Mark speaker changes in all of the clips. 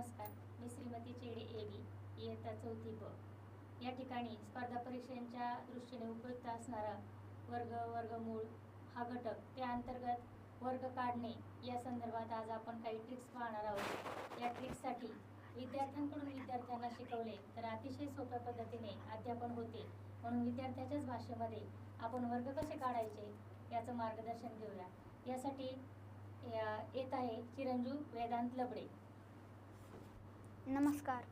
Speaker 1: नमस्कार. मी श्रीमती चेडे एवी इयत्ता चौथी ब या ठिकाणी स्पर्धा परीक्षांच्या दृष्टीने उपयुक्त असणारा वर्ग वर्गमूळ हा घटक त्या अंतर्गत वर्ग काढणे या संदर्भात आज आपण काही ट्रिक्स पाहणार आहोत. या ट्रिक्ससाठी विद्यार्थ्यांकडून विद्यार्थ्यांना शिकवले तर अतिशय सोप्या पद्धतीने अध्यापन होते. म्हणून विद्यार्थ्याच्याच भाषेमध्ये आपण वर्ग कसे काढायचे याचं मार्गदर्शन घेऊया. यासाठी येत आहे चिरंजीव वेदांत लबडे.
Speaker 2: नमस्कार.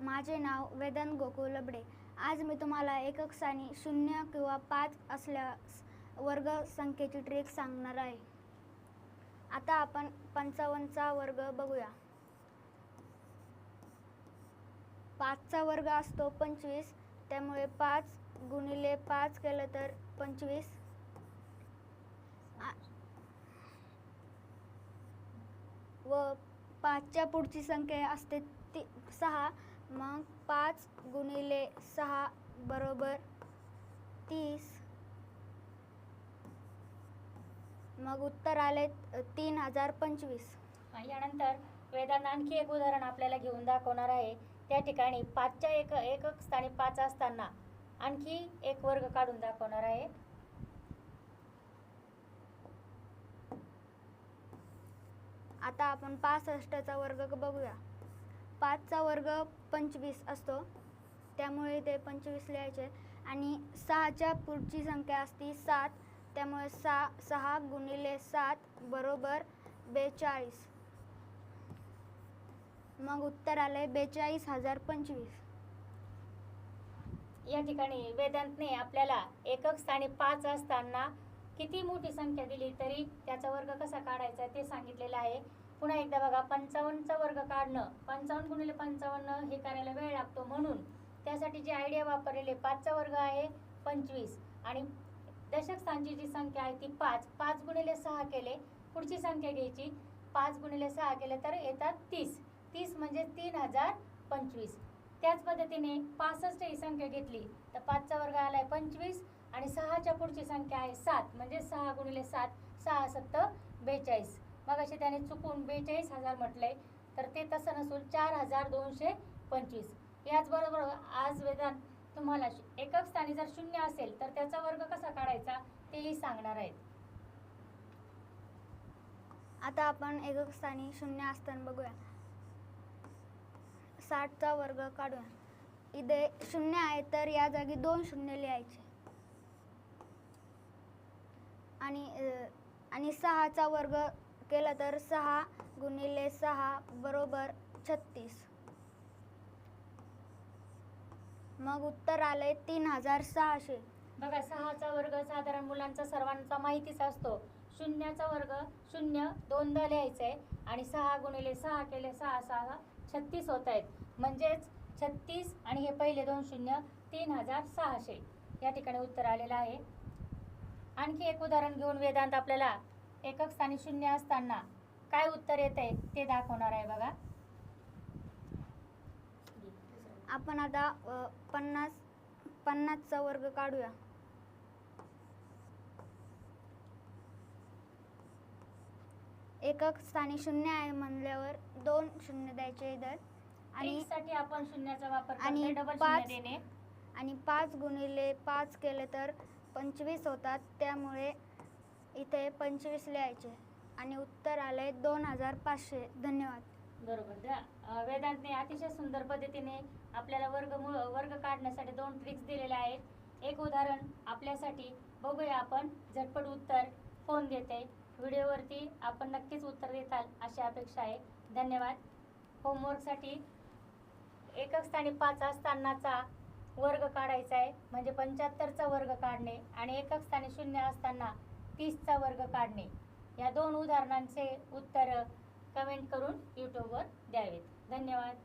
Speaker 2: माझे नाव वेदन गोकुळ लबडे. आज मी तुम्हाला एकक स्थानी शून्य किंवा पाच असल्यास वर्ग संख्येची ट्रिक सांगणार आहे. आता आपण पंचावन्नचा वर्ग बघूया. पाचचा वर्ग असतो पंचवीस त्यामुळे पाच गुणिले पाच केलं तर पंचवीस. व पाचच्या पुढची संख्या असते ती सहा. मग पाच गुणिले सहा बरोबर तीस. मग उत्तर आले तीन हजार पंचवीस.
Speaker 1: यानंतर वेदांत आणखी एक उदाहरण आपल्याला घेऊन दाखवणार आहे. त्या ठिकाणी पाचच्या एक एकक स्थानी पाच असताना आणखी एक वर्ग काढून दाखवणार आहे.
Speaker 2: आता आपण पासष्टचा वर्ग बघूया. पाचचा वर्ग पंचवीस असतो. त्यामुळे ते पंचवीस लिहायचे. आणि सहाच्या पुढची संख्या असती सात. त्यामुळे सहा सहा गुणिले सात बरोबर बेचाळीस. मग उत्तर आले बेचाळीस हजार पंचवीस.
Speaker 1: या ठिकाणी वेदांतने आपल्याला एकक स्थानी पाच असताना किती मोठी संख्या दिली तरी त्याचा वर्ग कसा काढायचा ते सांगितलेलं आहे. पुन्हा एकदा बघा पंचावन्नचा वर्ग काढणं पंचावन्न गुणिले पंचावन्न हे करायला वेळ लागतो म्हणून त्यासाठी जी आयडिया वापरलेली पाचचा वर्ग आहे पंचवीस. आणि दशक स्थानची जी संख्या आहे ती पाच पाच गुणिले सहा केले पुढची संख्या घ्यायची पाच गुणिले सहा केले तर येतात तीस. तीस म्हणजे तीन हजार पंचवीस. त्याच पद्धतीने पासष्ट ही संख्या घेतली तर पाचचा वर्ग आला आहे पंचवीस आणि सहाच्या पुढची संख्या आहे सात म्हणजे सहा गुणिले सात सहा सत्त बेचाळीस. मग असे त्याने चुकून बेचाळीस हजार म्हटले तर ते तसं नसून चार हजार दोनशे पंचवीस. याचबरोबर आज वेदांत तुम्हाला एकक स्थानी जर शून्य असेल तर त्याचा वर्ग कसा काढायचा तेही सांगणार आहेत.
Speaker 2: आता आपण एकक स्थानी शून्य असताना बघूया. साठचा वर्ग काढूया. इथे शून्य आहे तर या जागी दोन शून्य लिहायचे. आणि आणि सहाचा वर्ग केलं तर सहा गुणिले सहा बरोबर छत्तीस. मग उत्तर आले तीन हजार सहाशे.
Speaker 1: बघा सहाचा वर्ग साधारण मुलांचा सर्वांचा माहितीच असतो. शून्याचा वर्ग शून्य दोनदा लिहायचं आहे आणि सहा गुणिले सहा केले सहा सहा छत्तीस होत आहेत म्हणजेच छत्तीस आणि हे पहिले दोन शून्य तीन हजार सहाशे. या ठिकाणी उत्तर आलेलं आहे. आणखी एक उदाहरण घेऊन वेदांत आपल्याला एकक स्थानी शून्य असताना काय उत्तर येत आहे ते दाखवणार आहे बघा.
Speaker 2: आपण आता पन्नास पन्नासचा वर्ग काढूया. एकक स्थानी शून्य आहे म्हणल्यावर दोन शून्य द्यायचे इधर आणि
Speaker 1: साठी आपण शून्याचा वापर
Speaker 2: आणि पाच- आणि पाच गुणिले पाच केले तर पंचवीस होतात. त्यामुळे इथे पंचवीस लिहायचे आणि उत्तर आले दोन हजार पाचशे. धन्यवाद.
Speaker 1: बरोबर द- अ, वेदांतने अतिशय सुंदर पद्धतीने आपल्याला वर्ग वर्ग काढण्यासाठी दोन ट्रिक्स दिलेल्या आहेत. एक उदाहरण आपल्यासाठी बघूया आपण. झटपट उत्तर कोण देते. व्हिडिओवरती आपण नक्कीच उत्तर देताल अशी अपेक्षा आहे. धन्यवाद. होमवर्कसाठी एकक स्थानी पाच असतानाचा वर्ग काढायचा आहे. म्हणजे पंच्याहत्तरचा वर्ग काढणे आणि एकक स्थानी शून्य असताना तीसचा वर्ग काढणे. या दोन उदाहरणांचे उत्तर कमेंट करून यूट्यूबवर द्यावेत. धन्यवाद.